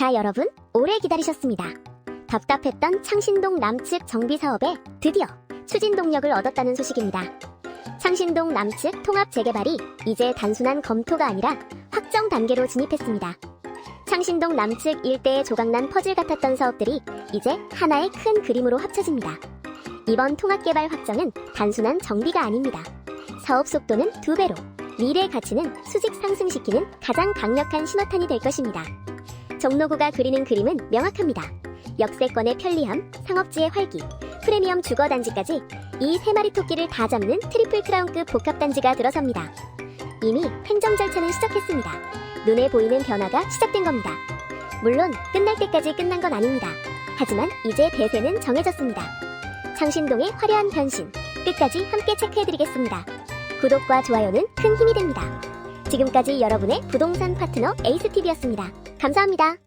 자, 여러분, 오래 기다리셨습니다. 답답했던 창신동 남측 정비 사업에 드디어 추진 동력을 얻었다는 소식입니다. 창신동 남측 통합 재개발이 이제 단순한 검토가 아니라 확정 단계로 진입했습니다. 창신동 남측 일대의 조각난 퍼즐 같았던 사업들이 이제 하나의 큰 그림으로 합쳐집니다. 이번 통합개발 확정은 단순한 정비가 아닙니다. 사업 속도는 두 배로, 미래 가치는 수직 상승시키는 가장 강력한 신호탄이 될 것입니다. 종로구가 그리는 그림은 명확합니다. 역세권의 편리함, 상업지의 활기, 프리미엄 주거단지까지 이 세 마리 토끼를 다 잡는 트리플 크라운급 복합단지가 들어섭니다. 이미 행정 절차는 시작했습니다. 눈에 보이는 변화가 시작된 겁니다. 물론 끝날 때까지 끝난 건 아닙니다. 하지만 이제 대세는 정해졌습니다. 창신동의 화려한 변신 끝까지 함께 체크해드리겠습니다. 구독과 좋아요는 큰 힘이 됩니다. 지금까지 여러분의 부동산 파트너 에이스TV였습니다. 감사합니다.